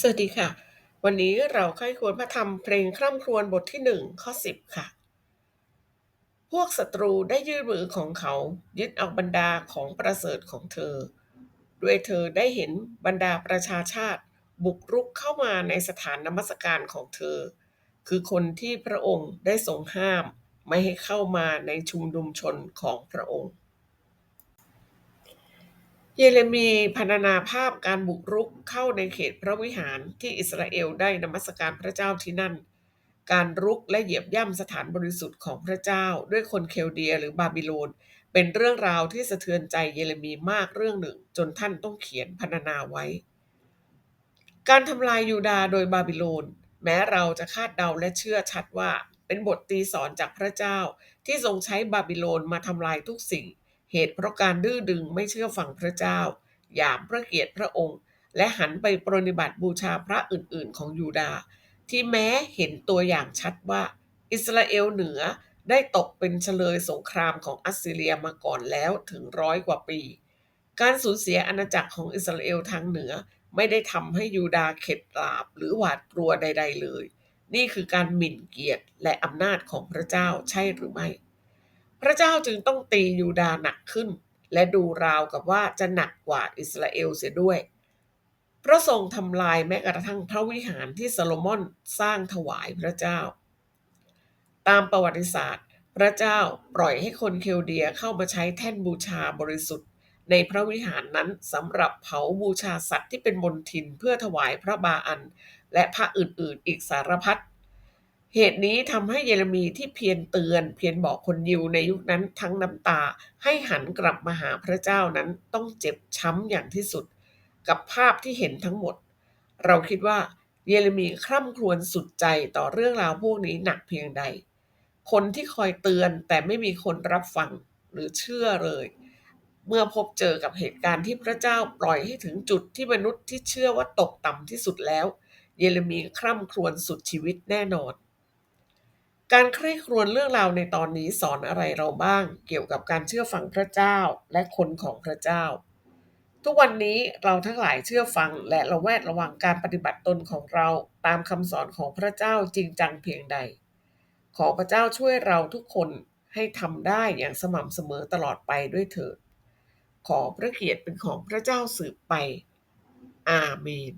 สวัสดีค่ะ วันนี้เราใคร่ควญพระธรรมเพลงคร่ำครวญบทที่หนึ่งข้อสิบค่ะ พวกศัตรูได้ยื่นมือของเขา ยึดเอาบรรดาของประเสริฐของเธอ ด้วยเธอได้เห็นบรรดาประชาชาติ บุกรุกเข้ามาในสถานนมัสการของเธอ คือคนที่พระองค์ได้ทรงห้าม ไม่ให้เข้ามาในชุมนุมชนของพระองค์ เยเรมีพรรณนาภาพการบุกรุกเข้าในเขตพระวิหารที่อิสราเอลได้นมัสการพระเจ้าที่นั่น การรุกและเหยียบย่ำสถานบริสุทธิ์ของพระเจ้า ด้วยคนเคลเดียหรือบาบิโลน เป็นเรื่องราวที่สะเทือนใจเยเรมีมากเรื่องหนึ่ง จนท่านต้องเขียนพรรณนาไว้ การทำลายยูดาโดยบาบิโลน แม้เราจะคาดเดาและเชื่อชัดว่า เป็นบทตีสอนจากพระเจ้า ที่ทรงใช้บาบิโลนมาทำลายทุกสิ่ง เหตุเพราะการดื้อดึงไม่เชื่อฟังพระเจ้า หยามพระเกียรติพระองค์ และหันไปปรนิบัติบูชาพระอื่นๆ ของยูดาห์ที่แม้เห็นตัวอย่างชัดว่า อิสราเอลเหนือได้ตกเป็นเฉลยสงครามของอัสซีเรียมาก่อนแล้วถึงร้อยกว่าปี การสูญเสียอาณาจักรของอิสราเอลทางเหนือไม่ได้ทำให้ยูดาห์เข็ดหลาบหรือหวาดกลัวใด ๆ เลย นี่คือการหมิ่นเกียรติและอำนาจของพระเจ้าใช่หรือไม่ พระเจ้าจึงต้องตียูดาห์หนักขึ้น และดูราวกับว่าจะหนักกว่าอิสราเอลเสียด้วย พระทรงทำลายแม้กระทั่งพระวิหารที่โซโลมอนสร้างถวายพระเจ้า ตามประวัติศาสตร์ พระเจ้าปล่อยให้คนเคลเดียเข้ามาใช้แท่นบูชาบริสุทธิ์ ในพระวิหารนั้นสำหรับเผาบูชาสัตว์ที่เป็นมนทินเพื่อถวายพระบาอัน และพระอื่นๆ อีกสารพัด เหตุนี้ทำให้เยเรมีที่เพียรเตือน เพียรบอกคนยิวในยุคนั้นทั้งน้ำตาให้หันกลับมาหาพระเจ้านั้นต้องเจ็บช้ำอย่างที่สุด กับภาพที่เห็นทั้งหมด เราคิดว่าเยเรมีคร่ำครวญสุดใจต่อเรื่องราวพวกนี้หนักเพียงใด คนที่คอยเตือนแต่ไม่มีคนรับฟังหรือเชื่อเลย เมื่อพบเจอกับเหตุการณ์ที่พระเจ้าปล่อยให้ถึงจุดที่มนุษย์ที่เชื่อว่าตกต่ำที่สุดแล้ว เยเรมีคร่ำครวญสุดชีวิตแน่นอน การใคร่ครวญเรื่องราวในตอนนี้สอนอะไรเราบ้าง เกี่ยวกับการเชื่อฟังพระเจ้าและคนของพระเจ้า ทุกวันนี้เราทั้งหลายเชื่อฟังและระแวดระวังการปฏิบัติตนของเราตามคำสอนของพระเจ้าจริงจังเพียงใด ขอพระเจ้าช่วยเราทุกคนให้ทำได้อย่างสม่ำเสมอตลอดไปด้วยเถิด ขอพระเกียรติเป็นของพระเจ้าสืบไป อาเมน